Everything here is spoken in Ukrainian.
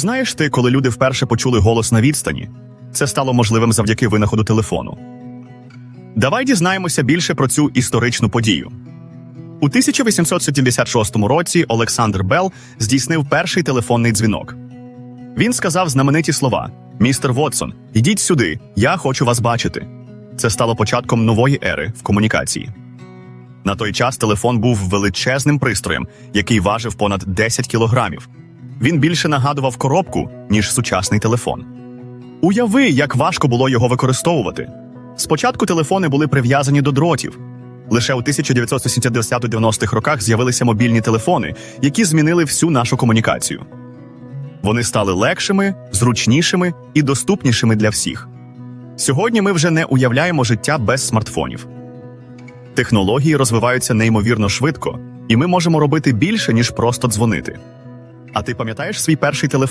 Знаєш ти, коли люди вперше почули голос на відстані, це стало можливим завдяки винаходу телефону. Давай дізнаємося більше про цю історичну подію. У 1876 році Олександр Белл здійснив перший телефонний дзвінок. Він сказав знамениті слова: Містер Вотсон, ідіть сюди, я хочу вас бачити. Це стало початком нової ери в комунікації. На той час телефон був величезним пристроєм, який важив понад 10 кілограмів. Він більше нагадував коробку, ніж сучасний телефон. Уяви, як важко було його використовувати. Спочатку телефони були прив'язані до дротів. Лише у 1980-90-х роках з'явилися мобільні телефони, які змінили всю нашу комунікацію. Вони стали легшими, зручнішими і доступнішими для всіх. Сьогодні ми вже не уявляємо життя без смартфонів. Технології розвиваються неймовірно швидко, і ми можемо робити більше, ніж просто дзвонити. А ти пам'ятаєш свій перший телефон?